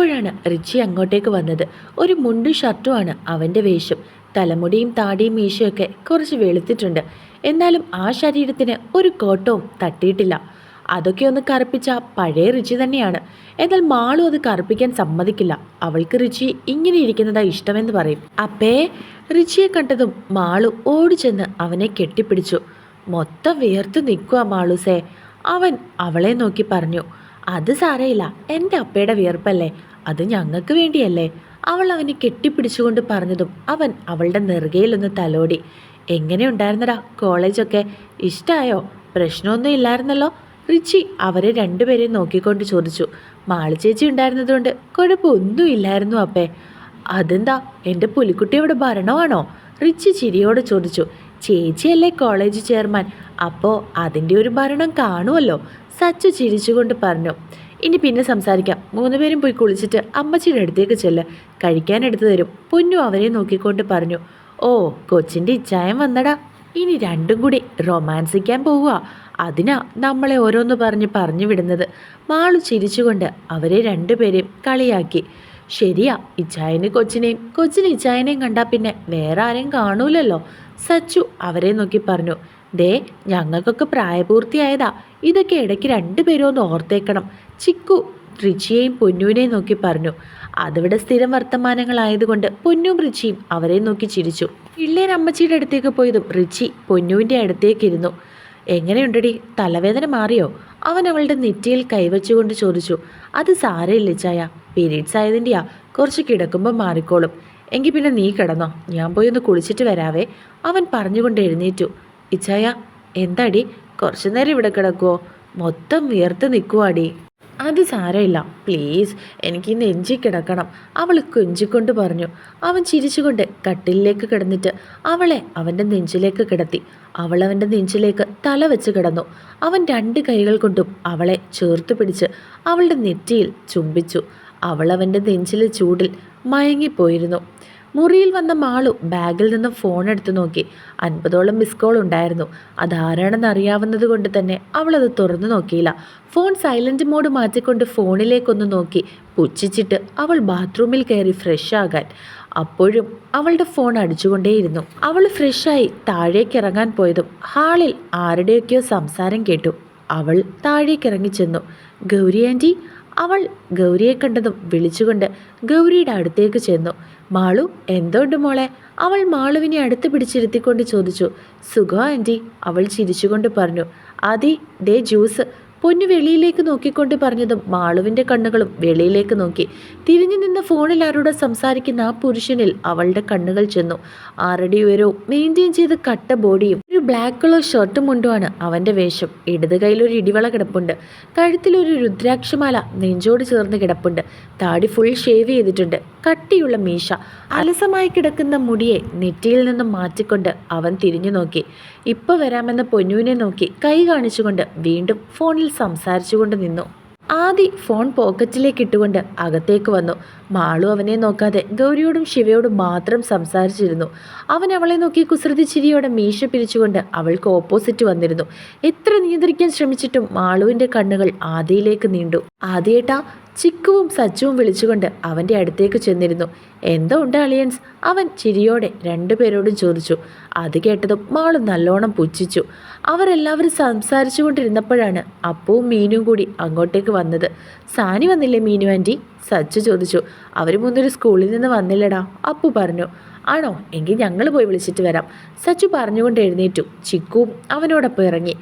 അപ്പോഴാണ് റിച്ചി അങ്ങോട്ടേക്ക് വന്നത്. ഒരു മുണ്ടും ഷർട്ടുമാണ് അവന്റെ വേഷം. തലമുടിയും താടിയും മീശയൊക്കെ കുറച്ച് വെളുത്തിട്ടുണ്ട്. എന്നാലും ആ ശരീരത്തിന് ഒരു കോട്ടവും തട്ടിയിട്ടില്ല. അതൊക്കെ ഒന്ന് കറുപ്പിച്ച പഴയ രുചി തന്നെയാണ്. എന്നാൽ മാളും അത് കറുപ്പിക്കാൻ സമ്മതിക്കില്ല. അവൾക്ക് രുചി ഇങ്ങനെ ഇരിക്കുന്നതാ ഇഷ്ടമെന്ന് പറയും. അപ്പേ രുചിയെ കണ്ടതും മാളു ചെന്ന് അവനെ കെട്ടിപ്പിടിച്ചു. മൊത്തം വിയർത്തു നിൽക്കുക മാളുസേ. അവൻ അവളെ നോക്കി പറഞ്ഞു അത് സാരയില്ല എന്റെ അപ്പയുടെ വിയർപ്പല്ലേ? അത് ഞങ്ങൾക്ക് വേണ്ടിയല്ലേ? അവൾ അവനെ കെട്ടിപ്പിടിച്ചുകൊണ്ട് പറഞ്ഞതും അവൻ അവളുടെ നെറുകയിലൊന്ന് തലോടി. എങ്ങനെയുണ്ടായിരുന്നടാ കോളേജൊക്കെ ഇഷ്ടമായോ പ്രശ്നമൊന്നും ഇല്ലായിരുന്നല്ലോ? റിച്ചി അവരെ രണ്ടുപേരെയും നോക്കിക്കൊണ്ട് ചോദിച്ചു. മാളി ചേച്ചി ഉണ്ടായിരുന്നതുകൊണ്ട് കുഴപ്പമൊന്നും ഇല്ലായിരുന്നു അപ്പേ. അതെന്താ? എന്റെ പുലിക്കുട്ടിയോട് ഭരണമാണോ? റിച്ചി ചിരിയോട് ചോദിച്ചു. ചേച്ചിയല്ലേ കോളേജ് ചെയർമാൻ. അപ്പോൾ അതിന്റെ ഒരു ഭരണം കാണുമല്ലോ? സച്ചു ചിരിച്ചുകൊണ്ട് പറഞ്ഞു. ഇനി പിന്നെ സംസാരിക്കാം. മൂന്നുപേരും പോയി കുളിച്ചിട്ട് അമ്മച്ചിയുടെ അടുത്തേക്ക് ചെല്ല്. കഴിക്കാൻ എടുത്തു തരും. പൊന്നു അവരെ നോക്കിക്കൊണ്ട് പറഞ്ഞു ഓ കൊച്ചിന്റെ ഇച്ഛായം വന്നടാ. ഇനി രണ്ടും കൂടി റൊമാൻസിക്കാൻ പോവുക. അതിനാ നമ്മളെ ഓരോന്ന് പറഞ്ഞ് പറഞ്ഞു വിടുന്നത്. മാളു ചിരിച്ചുകൊണ്ട് അവരെ രണ്ടുപേരെയും കളിയാക്കി. ശരിയാ ഇച്ചായന് കൊച്ചിനെയും കൊച്ചിന് ഇച്ചായനെയും കണ്ടാൽ പിന്നെ വേറെ ആരെയും കാണൂലല്ലോ. സച്ചു അവരെ നോക്കി പറഞ്ഞു ദേ ഞങ്ങൾക്കൊക്കെ പ്രായപൂർത്തിയായതാ. ഇതൊക്കെ ഇടയ്ക്ക് രണ്ടുപേരും ഒന്ന് ഓർത്തേക്കണം. ചിക്കു റിച്ചിയെയും പൊന്നുവിനെയും നോക്കി പറഞ്ഞു. അതിവിടെ സ്ഥിരം വർത്തമാനങ്ങളായതുകൊണ്ട് പൊന്നും റിച്ചിയും അവരെ നോക്കി ചിരിച്ചു. പിള്ളേർ അമ്മച്ചിയുടെ അടുത്തേക്ക് പോയതും റിച്ചി പൊന്നുവിന്റെ അടുത്തേക്ക് ഇരുന്നു എങ്ങനെയുണ്ടടി? തലവേദന മാറിയോ? അവൻ അവളുടെ നെറ്റിയിൽ കൈവച്ചുകൊണ്ട് ചോദിച്ചു. അത് സാരയില്ല ചായ? പീരീഡ്സ് ആയതിന്റെയാ. കുറച്ച് കിടക്കുമ്പോൾ മാറിക്കോളും. എങ്കിൽ പിന്നെ നീ കിടന്നോ. ഞാൻ പോയി ഒന്ന് കുളിച്ചിട്ട് വരാവേ. അവൻ പറഞ്ഞുകൊണ്ട് എഴുന്നേറ്റു. ഇച്ചായ എന്താടി? കുറച്ചു നേരം ഇവിടെ കിടക്കുവോ? മൊത്തം വിയർത്ത് നിൽക്കുവാടി അത് സാരമില്ല. പ്ലീസ് എനിക്ക് നെഞ്ചി കിടക്കണം. അവൾ കൊഞ്ചിക്കൊണ്ട് പറഞ്ഞു. അവൻ ചിരിച്ചുകൊണ്ട് കട്ടിലിലേക്ക് കിടന്നിട്ട് അവളെ അവന്റെ നെഞ്ചിലേക്ക് കിടത്തി. അവൾ അവന്റെ നെഞ്ചിലേക്ക് തല വെച്ച് കിടന്നു. അവൻ രണ്ട് കൈകൾ കൊണ്ടും അവളെ ചേർത്ത് പിടിച്ച് അവളുടെ നെറ്റിയിൽ ചുംബിച്ചു. അവൾ നെഞ്ചിലെ ചൂടിൽ മയങ്ങിപ്പോയിരുന്നു. മുറിയിൽ വന്ന മാളു ബാഗിൽ നിന്നും ഫോൺ എടുത്തു നോക്കി. അൻപതോളം മിസ് കോൾ ഉണ്ടായിരുന്നു. അതാരാണെന്ന് അറിയാവുന്നത് കൊണ്ട് തന്നെ അത് തുറന്നു നോക്കിയില്ല. ഫോൺ സൈലന്റ് മോഡ് മാറ്റിക്കൊണ്ട് ഫോണിലേക്കൊന്ന് നോക്കി. പുച്ഛിച്ചിട്ട് അവൾ ബാത്റൂമിൽ കയറി ഫ്രഷ് ആകാൻ. അപ്പോഴും അവളുടെ ഫോൺ അടിച്ചുകൊണ്ടേയിരുന്നു. അവൾ ഫ്രഷായി താഴേക്ക് ഇറങ്ങാൻ പോയതും ഹാളിൽ ആരുടെയൊക്കെയോ സംസാരം കേട്ടു. അവൾ താഴേക്ക് ഇറങ്ങിച്ചെന്നു ഗൗരി ആന്റി അവൾ ഗൗരിയെ കണ്ടതും വിളിച്ചുകൊണ്ട് ഗൗരിയുടെ അടുത്തേക്ക് ചെന്നു. മാളു എന്തുണ്ട് മോളെ? അവൾ മാളുവിനെ അടുത്ത് പിടിച്ചിരുത്തിക്കൊണ്ട് ചോദിച്ചു. സുഖോ ആന്റി അവൾ ചിരിച്ചുകൊണ്ട് പറഞ്ഞു. അതി ദേ ജ്യൂസ്. പൊന്നു വെളിയിലേക്ക് നോക്കിക്കൊണ്ട് പറഞ്ഞതും മാളുവിന്റെ കണ്ണുകളും വെളിയിലേക്ക് നോക്കി. തിരിഞ്ഞു നിന്ന് ഫോണിൽ ആരോട് സംസാരിക്കുന്ന ആ പുരുഷനിൽ അവളുടെ കണ്ണുകൾ ചെന്നു. ആറടി ഉയരവും മെയിന്റെയിൻ ചെയ്ത് കട്ട ബോഡിയും ഒരു ബ്ലാക്ക് കളർ ഷർട്ടും മുണ്ടുമാണ് അവന്റെ വേഷം. ഇടത് കയ്യിൽ ഒരു ഇടിവള കിടപ്പുണ്ട്. കഴുത്തിലൊരു രുദ്രാക്ഷമാല നെഞ്ചോട് ചേർന്ന് കിടപ്പുണ്ട്. താടി ഫുൾ ഷേവ് ചെയ്തിട്ടുണ്ട്. കട്ടിയുള്ള മീശ. അലസമായി കിടക്കുന്ന മുടിയെ നെറ്റിയിൽ നിന്നും മാറ്റിക്കൊണ്ട് അവൻ തിരിഞ്ഞു നോക്കി. ഇപ്പോൾ വരാമെന്ന പൊന്നുവിനെ നോക്കി കൈ കാണിച്ചുകൊണ്ട് വീണ്ടും ഫോണിൽ സംസാരിച്ചുകൊണ്ട് നിന്നു. ആദി ഫോൺ പോക്കറ്റിലേക്ക് ഇട്ടുകൊണ്ട് അകത്തേക്ക് വന്നു. മാളു അവനെ നോക്കാതെ ഗൗരിയോടും ശിവയോടും മാത്രം സംസാരിച്ചിരുന്നു. അവൻ അവളെ നോക്കി കുസൃതി ചിരിയോടെ മീശ പിരിച്ചുകൊണ്ട് അവൾക്ക് ഓപ്പോസിറ്റ് വന്നിരുന്നു. എത്ര നിയന്ത്രിക്കാൻ ശ്രമിച്ചിട്ടും മാളുവിന്റെ കണ്ണുകൾ ആദിയിലേക്ക് നീണ്ടു. ആദിയേട്ടാ ചിക്കുവും സച്ചുവും വിളിച്ചുകൊണ്ട് അവന്റെ അടുത്തേക്ക് ചെന്നിരുന്നു. എന്തോ ഉണ്ട് അളിയൻസ്? അവൻ ചിരിയോടെ രണ്ടുപേരോടും ചോദിച്ചു. അത് കേട്ടതും മാൾ നല്ലോണം പുച്ഛിച്ചു. അവരെല്ലാവരും സംസാരിച്ചു കൊണ്ടിരുന്നപ്പോഴാണ് അപ്പവും മീനും കൂടി അങ്ങോട്ടേക്ക് വന്നത്. സാനി വന്നില്ലേ മീനു ആന്റി സച്ചു ചോദിച്ചു. അവർ മൂന്നൊരു സ്കൂളിൽ നിന്ന് വന്നില്ലടാ. അപ്പു പറഞ്ഞു ആണോ? എങ്കിൽ ഞങ്ങൾ പോയി വിളിച്ചിട്ട് വരാം. സച്ചു പറഞ്ഞുകൊണ്ട് എഴുന്നേറ്റു. ചിക്കുവും അവനോടൊപ്പം ഇറങ്ങി.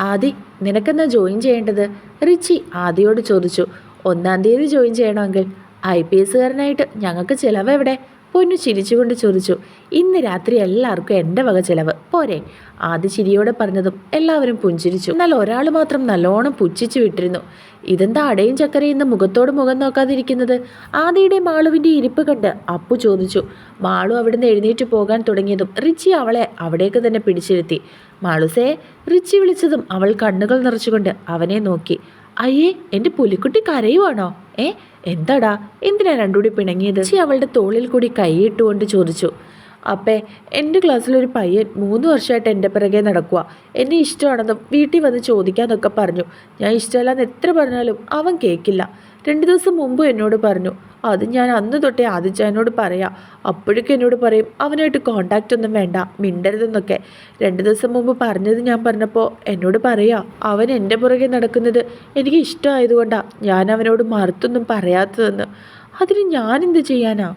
ആദി നിനക്കെന്നാ ജോയിൻ ചെയ്യേണ്ടത്? റിച്ചി ആദിയോട് ചോദിച്ചു. ഒന്നാം തീയതി ജോയിൻ ചെയ്യണമെങ്കിൽ ഐ പി എസ്സുകാരനായിട്ട് ഞങ്ങൾക്ക് ചിലവ് എവിടെ? പൊന്നു ചിരിച്ചുകൊണ്ട് ചോദിച്ചു ഇന്ന് രാത്രി എല്ലാവർക്കും എന്റെ വക ചിലവ്. പോരെ. ആദ്യ ചിരിയോടെ പറഞ്ഞതും എല്ലാവരും പുഞ്ചിരിച്ചു. എന്നാൽ ഒരാൾ മാത്രം നല്ലോണം പുച്ഛിച്ചു വിട്ടിരുന്നു. ഇതെന്താ അടയും ചക്കരയും ഇന്ന് മുഖത്തോട് മുഖം നോക്കാതിരിക്കുന്നത്? ആദിയുടെ മാളുവിന്റെ ഇരിപ്പ് കണ്ട് അപ്പു ചോദിച്ചു. മാളു അവിടുന്ന് എഴുന്നേറ്റ് പോകാൻ തുടങ്ങിയതും റിച്ചി അവളെ അവിടേക്ക് തന്നെ പിടിച്ചിരുത്തി. മാളുസേ റിച്ചി വിളിച്ചതും അവൾ കണ്ണുകൾ നിറച്ചുകൊണ്ട് അവനെ നോക്കി. അയ്യേ എന്റെ പുലിക്കുട്ടി കരയുവാണോ? ഏ എന്താടാ? എന്തിനാ രണ്ടുകൂടി പിണങ്ങിയത്? ചി അവളുടെ തോളിൽ കൂടി കൈയിട്ടുകൊണ്ട് ചോദിച്ചു. അപ്പേ എന്റെ ക്ലാസ്സിലൊരു പയ്യൻ മൂന്ന് വർഷമായിട്ട് എന്റെ പിറകെ നടക്കുക എന്നെ ഇഷ്ടമാണെന്നും വീട്ടിൽ വന്ന് ചോദിക്കാന്നൊക്കെ പറഞ്ഞു. ഞാൻ ഇഷ്ടമല്ലാന്ന് എത്ര പറഞ്ഞാലും അവൻ കേൾക്കില്ല രണ്ട് ദിവസം മുമ്പ് എന്നോട് പറഞ്ഞു അത് ഞാൻ അന്ന് തൊട്ടേ ആദിച്ചനോട് പറയാം. അപ്പോഴേക്കും എന്നോട് പറയും അവനായിട്ട് കോണ്ടാക്റ്റ് ഒന്നും വേണ്ട മിണ്ടരുതെന്നൊക്കെ. രണ്ട് ദിവസം മുമ്പ് പറഞ്ഞത് ഞാൻ പറഞ്ഞപ്പോൾ എന്നോട് പറയാം അവൻ എന്റെ പുറകെ നടക്കുന്നത് എനിക്ക് ഇഷ്ടമായതുകൊണ്ടാണ് ഞാൻ അവനോട് മറുത്തൊന്നും പറയാത്തതെന്ന്. അതിന് ഞാനെന്ത് ചെയ്യാനാ?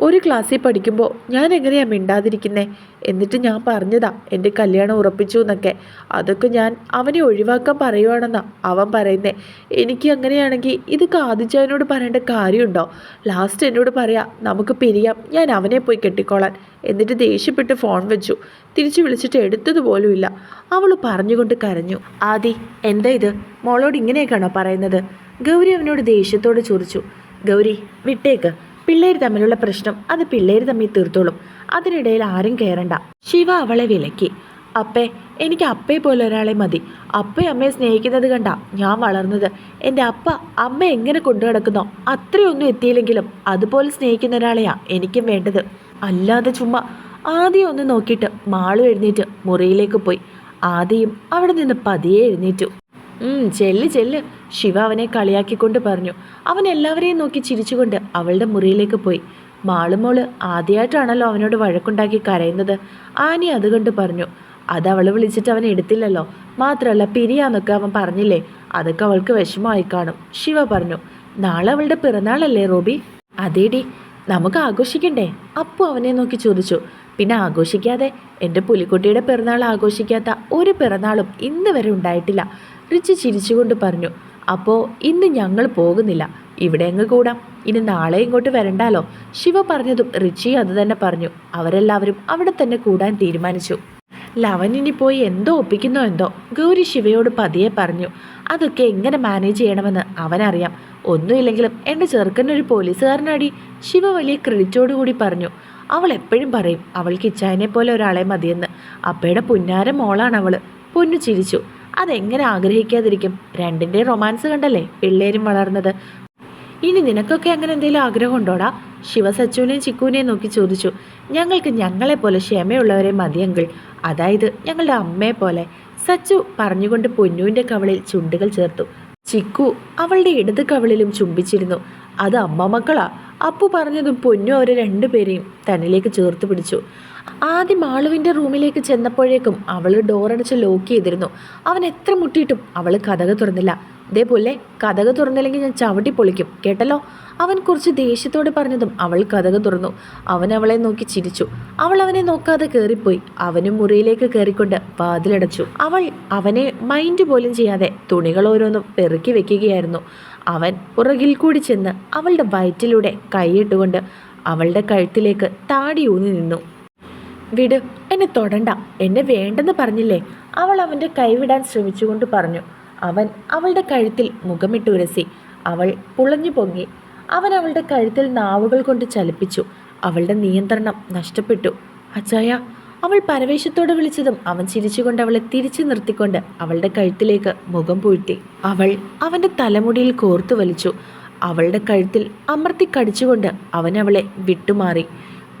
ഒരു ക്ലാസ്സിൽ പഠിക്കുമ്പോൾ ഞാൻ എങ്ങനെയാണ് മിണ്ടാതിരിക്കുന്നേ? എന്നിട്ട് ഞാൻ പറഞ്ഞതാ എന്റെ കല്യാണം ഉറപ്പിച്ചു എന്നൊക്കെ. അതൊക്കെ ഞാൻ അവനെ ഒഴിവാക്കാൻ പറയുവാണെന്നാ അവൻ പറയുന്നേ. എനിക്ക് അങ്ങനെയാണെങ്കിൽ ഇത് കാതിച്ചവനോട് പറയേണ്ട കാര്യമുണ്ടോ? ലാസ്റ്റ് എന്നോട് പറയാ നമുക്ക് പിരിയാം ഞാൻ അവനെ പോയി കെട്ടിക്കോളാൻ. എന്നിട്ട് ദേഷ്യപ്പെട്ട് ഫോൺ വെച്ചു. തിരിച്ചു വിളിച്ചിട്ട് എടുത്തതുപോലുമില്ല അവൾ പറഞ്ഞുകൊണ്ട് കരഞ്ഞു. ആദി എന്താ ഇത്? മോളോട് ഇങ്ങനെയൊക്കെയാണോ പറയുന്നത്? ഗൗരി അവനോട് ദേഷ്യത്തോട് ചൊറിച്ചു ഗൗരി വിട്ടേക്ക്. പിള്ളേർ തമ്മിലുള്ള പ്രശ്നം അത് പിള്ളേർ തമ്മിൽ തീർത്തോളും. അതിനിടയിൽ ആരും കയറണ്ട ശിവ അവളെ വിലക്കി. അപ്പേ എനിക്ക് അപ്പേ പോലെ ഒരാളെ മതി. അപ്പയും അമ്മയെ സ്നേഹിക്കുന്നത് കണ്ട ഞാൻ വളർന്നത്. എന്റെ അപ്പ അമ്മ എങ്ങനെ കൊണ്ടു നടക്കുന്നോ അത്രയൊന്നും എത്തിയില്ലെങ്കിലും അതുപോലെ സ്നേഹിക്കുന്ന ഒരാളെയാ എനിക്കും വേണ്ടത്. അല്ലാതെ ചുമ്മാ ആദ്യം ഒന്ന് നോക്കിയിട്ട് മാളു എഴുന്നേറ്റ് മുറിയിലേക്ക് പോയി. ആദ്യം അവിടെ നിന്ന് പതിയെ എഴുന്നേറ്റു. ചെല്ല് ചെല്ല്. ശിവ അവനെ കളിയാക്കിക്കൊണ്ട് പറഞ്ഞു. അവൻ എല്ലാവരെയും നോക്കി ചിരിച്ചുകൊണ്ട് അവളുടെ മുറിയിലേക്ക് പോയി. മാളുമോൾ ആദ്യമായിട്ടാണല്ലോ അവനോട് വഴക്കുണ്ടാക്കി കരയുന്നത്. ആനി അതുകൊണ്ട് പറഞ്ഞു അത് അവൾ വിളിച്ചിട്ട് അവൻ എടുത്തില്ലല്ലോ. മാത്രമല്ല പിരിയാന്നൊക്കെ അവൻ പറഞ്ഞില്ലേ? അതൊക്കെ അവൾക്ക് വിഷമമായി കാണും. ശിവ പറഞ്ഞു നാളെ അവളുടെ പിറന്നാളല്ലേ റോബി? അതേടി നമുക്ക് ആഘോഷിക്കണ്ടേ? അപ്പു അവനെ നോക്കി ചോദിച്ചു പിന്നെ ആഘോഷിക്കാതെ എന്റെ പുലിക്കുട്ടിയുടെ പിറന്നാൾ ആഘോഷിക്കാത്ത ഒരു പിറന്നാളും ഇന്ന് വരെ ഉണ്ടായിട്ടില്ല. റിച്ച് ചിരിച്ചുകൊണ്ട് പറഞ്ഞു അപ്പോൾ ഇന്ന് ഞങ്ങൾ പോകുന്നില്ല. ഇവിടെ അങ്ങ് കൂടാം. ഇനി നാളെ ഇങ്ങോട്ട് വരണ്ടാലോ? ശിവ പറഞ്ഞതും റിച്ചി അത് തന്നെ പറഞ്ഞു. അവരെല്ലാവരും അവിടെ തന്നെ കൂടാൻ തീരുമാനിച്ചു. ലവൻ ഇനി പോയി എന്തോ ഒപ്പിക്കുന്നോ എന്തോ ഗൗരി ശിവയോട് പതിയെ പറഞ്ഞു അതൊക്കെ എങ്ങനെ മാനേജ് ചെയ്യണമെന്ന് അവനറിയാം. ഒന്നുമില്ലെങ്കിലും എന്റെ ചെറുക്കനൊരു പോലീസുകാരനാടി. ശിവ വലിയ ക്രെഡിറ്റോടുകൂടി പറഞ്ഞു അവൾ എപ്പോഴും പറയും അവൾക്ക് ഇച്ചായനെ പോലെ ഒരാളെ മതിയെന്ന്. അപ്പയുടെ പുന്നാര മോളാണ് അവൾ. പൊന്നു ചിരിച്ചു. അതെങ്ങനെ ആഗ്രഹിക്കാതിരിക്കും? രണ്ടിന്റെ റൊമാൻസ് കണ്ടല്ലേ? പിള്ളേരും വളർന്നത്. ഇനി നിനക്കൊക്കെ അങ്ങനെ എന്തെങ്കിലും ആഗ്രഹം ഉണ്ടോടാ? ശിവ സച്ചുവിനെയും ചിക്കുവിനെയും നോക്കി ചോദിച്ചു. ഞങ്ങൾക്ക് ഞങ്ങളെ പോലെ ക്ഷമയുള്ളവരെ മതിയെങ്കിൽ അതായത് ഞങ്ങളുടെ അമ്മയെ പോലെ. സച്ചു പറഞ്ഞുകൊണ്ട് പൊന്നുവിന്റെ കവളിൽ ചുണ്ടുകൾ ചേർത്തു. ചിക്കു അവളുടെ ഇടത് കവളിലും ചുംബിച്ചിരുന്നു. അത് അമ്മ മക്കളാ അപ്പു പറഞ്ഞതും പൊന്നു അവരെ രണ്ടുപേരെയും തന്നിലേക്ക് ചേർത്ത് പിടിച്ചു. ആദ്യം മാളുവിന്റെ റൂമിലേക്ക് ചെന്നപ്പോഴേക്കും അവൾ ഡോറടച്ച് ലോക്ക് ചെയ്തിരുന്നു. അവൻ എത്ര മുട്ടിയിട്ടും അവൾ കഥക തുറന്നില്ല. ഇതേപോലെ കഥക തുറന്നില്ലെങ്കിൽ ഞാൻ ചവിട്ടി പൊളിക്കും കേട്ടല്ലോ? അവൻ കുറച്ച് ദേഷ്യത്തോടെ പറഞ്ഞതും അവൾ കഥക തുറന്നു. അവൻ അവളെ നോക്കി ചിരിച്ചു. അവൾ അവനെ നോക്കാതെ കയറിപ്പോയി അവനും മുറിയിലേക്ക് കയറിക്കൊണ്ട് വാതിലടച്ചു. അവൾ അവനെ മൈൻഡ് പോലും ചെയ്യാതെ തുണികൾ ഓരോന്നും പെറുക്കി വെക്കുകയായിരുന്നു. അവൻ പുറകിൽ കൂടി ചെന്ന് അവളുടെ വയറ്റിലൂടെ കൈയിട്ടുകൊണ്ട് അവളുടെ കഴുത്തിലേക്ക് താടി ഊന്നി നിന്നു. വിട് എന്നെ തൊടണ്ട. എന്നെ വേണ്ടെന്ന് പറഞ്ഞില്ലേ? അവൾ അവന്റെ കൈവിടാൻ ശ്രമിച്ചുകൊണ്ട് പറഞ്ഞു. അവൻ അവളുടെ കഴുത്തിൽ മുഖമിട്ട് ഉരസി. അവൾ പുളഞ്ഞു പൊങ്ങി. അവൻ അവളുടെ കഴുത്തിൽ നാവുകൾ കൊണ്ട് ചലിപ്പിച്ചു. അവളുടെ നിയന്ത്രണം നഷ്ടപ്പെട്ടു. അച്ചായ അവൾ പരവേശത്തോടെ വിളിച്ചതും അവൻ ചിരിച്ചുകൊണ്ട് അവളെ തിരിച്ചു നിർത്തിക്കൊണ്ട് അവളുടെ കഴുത്തിലേക്ക് മുഖം പൂഴ്ത്തി. അവൾ അവന്റെ തലമുടിയിൽ കോർത്തു വലിച്ചു. അവളുടെ കഴുത്തിൽ അമർത്തി കടിച്ചുകൊണ്ട് അവൻ അവളെ വിട്ടുമാറി.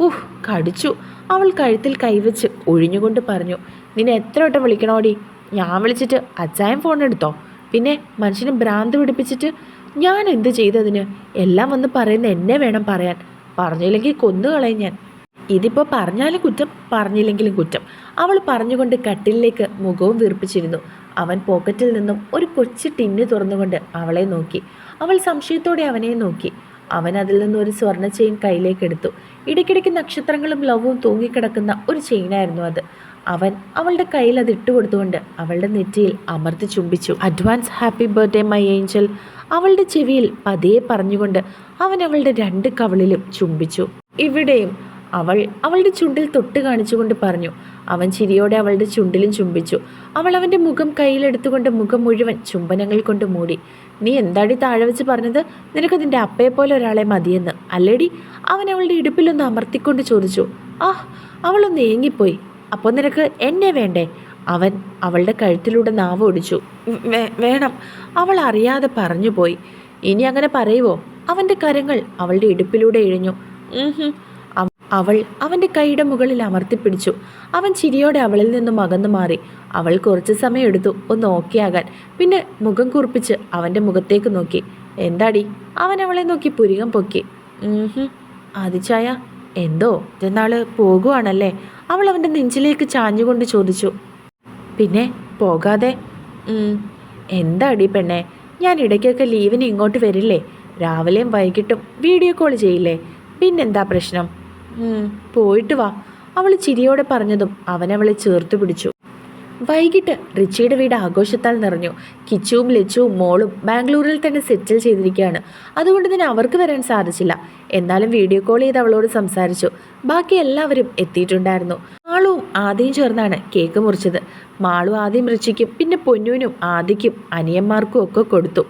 ഊഹ് കടിച്ചു. അവൾ കഴുത്തിൽ കൈവച്ച് ഒഴിഞ്ഞുകൊണ്ട് പറഞ്ഞു നിന്നെ എത്ര വട്ടം വിളിക്കണോടി? ഞാൻ വിളിച്ചിട്ട് അച്ചായം ഫോൺ എടുത്തോ? പിന്നെ മനുഷ്യനെ ഭ്രാന്ത് പിടിപ്പിച്ചിട്ട് ഞാൻ എന്ത് ചെയ്തതിന്? എല്ലാം വന്ന് പറയുന്ന എന്നെ വേണം പറയാൻ. പറഞ്ഞില്ലെങ്കിൽ കൊന്നുകളയും ഞാൻ. ഇതിപ്പോൾ പറഞ്ഞാലും കുറ്റം പറഞ്ഞില്ലെങ്കിലും കുറ്റം. അവൾ പറഞ്ഞുകൊണ്ട് കട്ടിലിലേക്ക് മുഖവും വീർപ്പിച്ചിരുന്നു. അവൻ പോക്കറ്റിൽ നിന്നും ഒരു കൊച്ചു ടിന്ന് തുറന്നുകൊണ്ട് അവളെ നോക്കി. അവൾ സംശയത്തോടെ അവനെ നോക്കി. അവൻ അതിൽ നിന്ന് ഒരു സ്വർണ ചെയിൻ കയ്യിലേക്ക് എടുത്തു. ഇടയ്ക്കിടയ്ക്ക് നക്ഷത്രങ്ങളും ലവും തൂങ്ങിക്കിടക്കുന്ന ഒരു ചെയിനായിരുന്നു അത്. അവൻ അവളുടെ കയ്യിൽ അത് ഇട്ടുകൊടുത്തുകൊണ്ട് അവളുടെ നെറ്റിയിൽ അമർത്തി ചുംബിച്ചു. Advance happy birthday my angel. അവളുടെ ചെവിയിൽ പതിയെ പറഞ്ഞുകൊണ്ട് അവൻ അവളുടെ രണ്ട് കവളിലും ചുംബിച്ചു. ഇവിടെയും അവൾ അവളുടെ ചുണ്ടിൽ തൊട്ട് കാണിച്ചുകൊണ്ട് പറഞ്ഞു. അവൻ ചിരിയോടെ അവളുടെ ചുണ്ടിലും ചുംബിച്ചു. അവൾ അവന്റെ മുഖം കയ്യിലെടുത്തുകൊണ്ട് മുഖം മുഴുവൻ ചുംബനങ്ങൾ കൊണ്ട് മൂടി. നീ എന്താടി താഴെ വെച്ച് പറഞ്ഞത്? നിനക്ക് നിന്റെ അപ്പയെ പോലെ ഒരാളെ മതിയെന്ന് അല്ലേടി? അവൻ അവളുടെ ഇടുപ്പിലൊന്ന് അമർത്തിക്കൊണ്ട് ചോദിച്ചു. ആഹ് അവളൊന്ന് ഏങ്ങിപ്പോയി. അപ്പോൾ നിനക്ക് എന്നെ വേണ്ടേ? അവൻ അവളുടെ കഴുത്തിലൂടെ നാവ് ഒടിച്ചു. "വേ- വേണം. അവൾ അറിയാതെ പറഞ്ഞുപോയി. ഇനി അങ്ങനെ പറയുവോ? അവന്റെ കരങ്ങൾ അവളുടെ ഇടുപ്പിലൂടെ ഇഴഞ്ഞു. അവൾ അവന്റെ കൈയുടെ മുകളിൽ അമർത്തിപ്പിടിച്ചു അവൻ ചിരിയോടെ അവളിൽ നിന്നും അകന്നു മാറി. അവൾ കുറച്ച് സമയം എടുത്തു ഒന്ന് ഓക്കെ ആകാൻ പിന്നെ മുഖം കുറിപ്പിച്ച് അവന്റെ മുഖത്തേക്ക് നോക്കി. എന്താടി? അവൻ അവളെ നോക്കി പുരികം പൊക്കി. "ഉംഹും. ആദിച്ചായ എന്തോ? ഇതെന്നാൾ പോകുവാണല്ലേ? അവൾ അവന്റെ നെഞ്ചിലേക്ക് ചാഞ്ഞുകൊണ്ട് ചോദിച്ചു. പിന്നെ പോകാതെ? എന്താടി പെണ്ണെ? ഞാൻ ഇടയ്ക്കൊക്കെ ലീവിന് ഇങ്ങോട്ട് വരില്ലേ? രാവിലെയും വൈകിട്ടും വീഡിയോ കോൾ ചെയ്യില്ലേ? പിന്നെന്താ പ്രശ്നം? "ഉം, പോയിട്ട് വാ. അവൾ ചിരിയോടെ പറഞ്ഞതും അവനവളെ ചേർത്ത് പിടിച്ചു. വൈകിട്ട് റിച്ചിയുടെ വീട് ആഘോഷത്താൽ നിറഞ്ഞു. കിച്ചുവും ലച്ചുവും മോളും ബാംഗ്ലൂരിൽ തന്നെ സെറ്റിൽ ചെയ്തിരിക്കുകയാണ്. അതുകൊണ്ട് തന്നെ അവർക്ക് വരാൻ സാധിച്ചില്ല. എന്നാലും വീഡിയോ കോൾ ചെയ്ത് അവളോട് സംസാരിച്ചു. ബാക്കി എല്ലാവരും എത്തിയിട്ടുണ്ടായിരുന്നു. മാളുവും ആദ്യം ചേർന്നാണ് കേക്ക് മുറിച്ചത്. മാളു ആദ്യം റിച്ചിക്കും പിന്നെ പൊന്നുവിനും ആദിക്കും അനിയന്മാർക്കും ഒക്കെ കൊടുത്തു.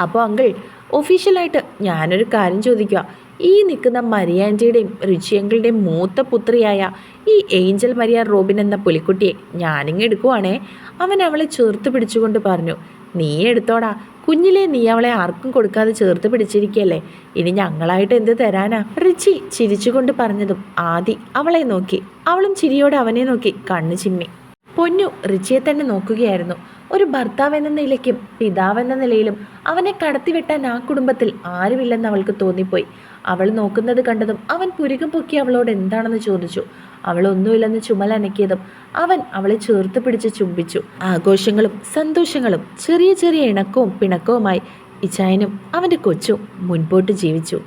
അപ്പോൾ അങ്കിൾ ഒഫീഷ്യലായിട്ട് ഞാനൊരു കാര്യം ചോദിക്കുക ഈ നിൽക്കുന്ന മരിയാന്റിയുടെയും രുചിയങ്കളുടെയും മൂത്ത പുത്രിയായ ഈ ഏഞ്ചൽ മരിയ റോബിൻ എന്ന പുലിക്കുട്ടിയെ ഞാനിങ് എടുക്കുവാണേ. അവൻ അവളെ ചേർത്ത് പിടിച്ചുകൊണ്ട് പറഞ്ഞു നീ എടുത്തോടാ. കുഞ്ഞിലെ നീ അവളെ ആർക്കും കൊടുക്കാതെ ചേർത്ത് പിടിച്ചിരിക്കുകയല്ലേ ഇനി ഞങ്ങളായിട്ട് എന്ത് തരാനാ? റിച്ചി ചിരിച്ചുകൊണ്ട് പറഞ്ഞതും ആദി അവളെ നോക്കി. അവളും ചിരിയോടെ അവനെ നോക്കി കണ്ണു ചിമ്മി. പൊന്നു റിച്ചിയെ തന്നെ നോക്കുകയായിരുന്നു. ഒരു ഭർത്താവ് എന്ന നിലയ്ക്കും പിതാവെന്ന നിലയിലും അവനെ കടത്തിവെട്ടാൻ ആ കുടുംബത്തിൽ ആരുമില്ലെന്ന് അവൾക്ക് തോന്നിപ്പോയി. അവൾ നോക്കുന്നത് കണ്ടതും അവൻ പുരുകം പൊക്കി അവളോട് എന്താണെന്ന് ചോദിച്ചു. അവൾ ഒന്നുമില്ലെന്ന് ചുമലനക്കിയതും അവൻ അവളെ ചേർത്ത് പിടിച്ച് ചുംബിച്ചു. ആഘോഷങ്ങളും സന്തോഷങ്ങളും ചെറിയ ചെറിയ ഇണക്കവും പിണക്കവുമായി ഇച്ചായനും അവന്റെ കൊച്ചും മുൻപോട്ട് ജീവിച്ചു.